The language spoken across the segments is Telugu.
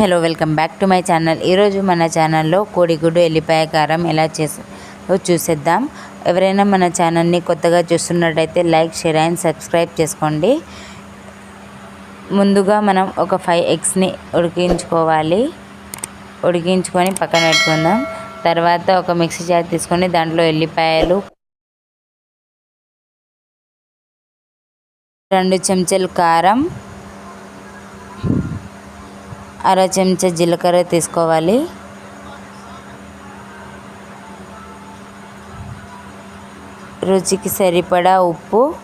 Hello welcome back to my channel. ఈరోజు మన ఛానల్లో కోడిగుడ్డు ఎల్లిపాయ కారం ఎలా చేసో చూసేద్దాం. ఎవరైనా మన ఛానల్ని కొత్తగా చూస్తున్నట్టయితే లైక్ షేర్ అండ్ సబ్స్క్రైబ్ చేసుకోండి. ముందుగా మనం ఒక ఫైవ్ ఎగ్స్ని ఉడికించుకోవాలి. ఉడికించుకొని పక్కన పెట్టుకుందాం. తర్వాత ఒక మిక్సీ జార్ తీసుకొని దాంట్లో ఎల్లిపాయలు రెండు చెంచాలు కారం అర చెంచా జీలకర్ర తీసుకోవాలి. రుచికి సరిపడా ఉప్పు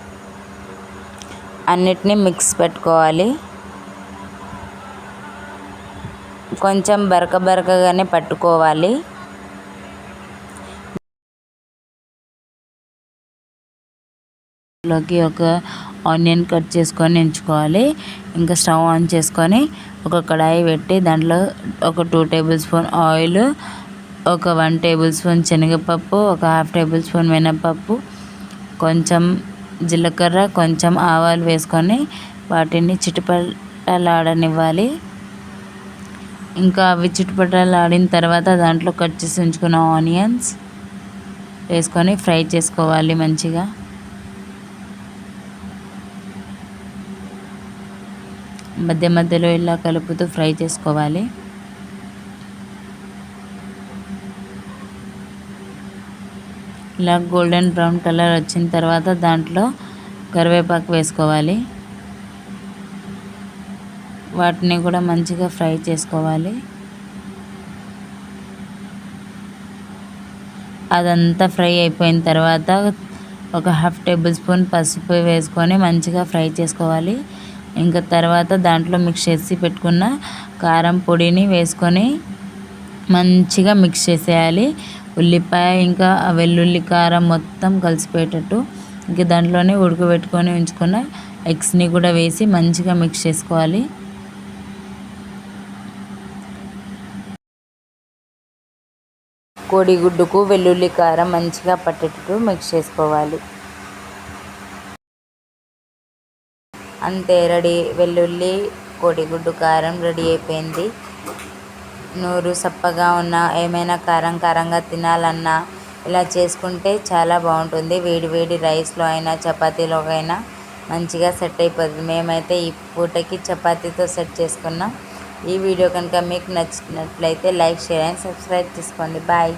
అన్నిటినీ మిక్స్ పెట్టుకోవాలి. కొంచెం బరక బరకగానే పట్టుకోవాలి. లోకి ఒక ఆనియన్ కట్ చేసుకొని ఎంచుకోవాలి. ఇంకా స్టవ్ ఆన్ చేసుకొని ఒక కడాయి పెట్టి దాంట్లో ఒక టూ టేబుల్ స్పూన్ ఆయిల్ ఒక వన్ టేబుల్ స్పూన్ శనగపప్పు ఒక హాఫ్ టేబుల్ స్పూన్ మినపప్పు కొంచెం జీలకర్ర కొంచెం ఆవాలు వేసుకొని వాటిని చిటుపటలాడనివ్వాలి. ఇంకా అవి చిటుపటలాడిన తర్వాత దాంట్లో కట్ చేసి ఉంచుకున్న ఆనియన్స్ వేసుకొని ఫ్రై చేసుకోవాలి మంచిగా. మధ్య మధ్యలో ఇలా కలుపుతూ ఫ్రై చేసుకోవాలి. ఇలా గోల్డెన్ బ్రౌన్ కలర్ వచ్చిన తర్వాత దాంట్లో కరివేపాకు వేసుకోవాలి. వాటిని కూడా మంచిగా ఫ్రై చేసుకోవాలి. అదంతా ఫ్రై అయిపోయిన తర్వాత ఒక హాఫ్ టేబుల్ స్పూన్ పసుపు వేసుకొని మంచిగా ఫ్రై చేసుకోవాలి. ఇంకా తర్వాత దాంట్లో మిక్స్ చేసి పెట్టుకున్న కారం పొడిని వేసుకొని మంచిగా మిక్స్ చేసేయాలి. ఉల్లిపాయ ఇంకా వెల్లుల్లి కారం మొత్తం కలిసిపోయేటట్టు ఇంకా దాంట్లోనే ఉడకబెట్టుకొని ఉంచుకున్న ఎగ్స్ని కూడా వేసి మంచిగా మిక్స్ చేసుకోవాలి. కోడిగుడ్డుకు వెల్లుల్లి కారం మంచిగా పట్టేటట్టు మిక్స్ చేసుకోవాలి. అంతే రెడీ. వెల్లుల్లి కోడిగుడ్డు కారం రెడీ అయిపోయింది. నోరు సప్పగా ఉన్న ఏమైనా కారం కారంగా తినాలన్నా ఇలా చేసుకుంటే చాలా బాగుంటుంది. వేడి వేడి రైస్లో అయినా చపాతీలో అయినా మంచిగా సెట్ అయిపోతుంది. మేమైతే ఈ పూటకి చపాతీతో సెట్ చేసుకున్నాం. ఈ వీడియో కనుక మీకు నచ్చినట్లయితే లైక్ షేర్ అండ్ సబ్స్క్రైబ్ చేసుకోండి. బాయ్.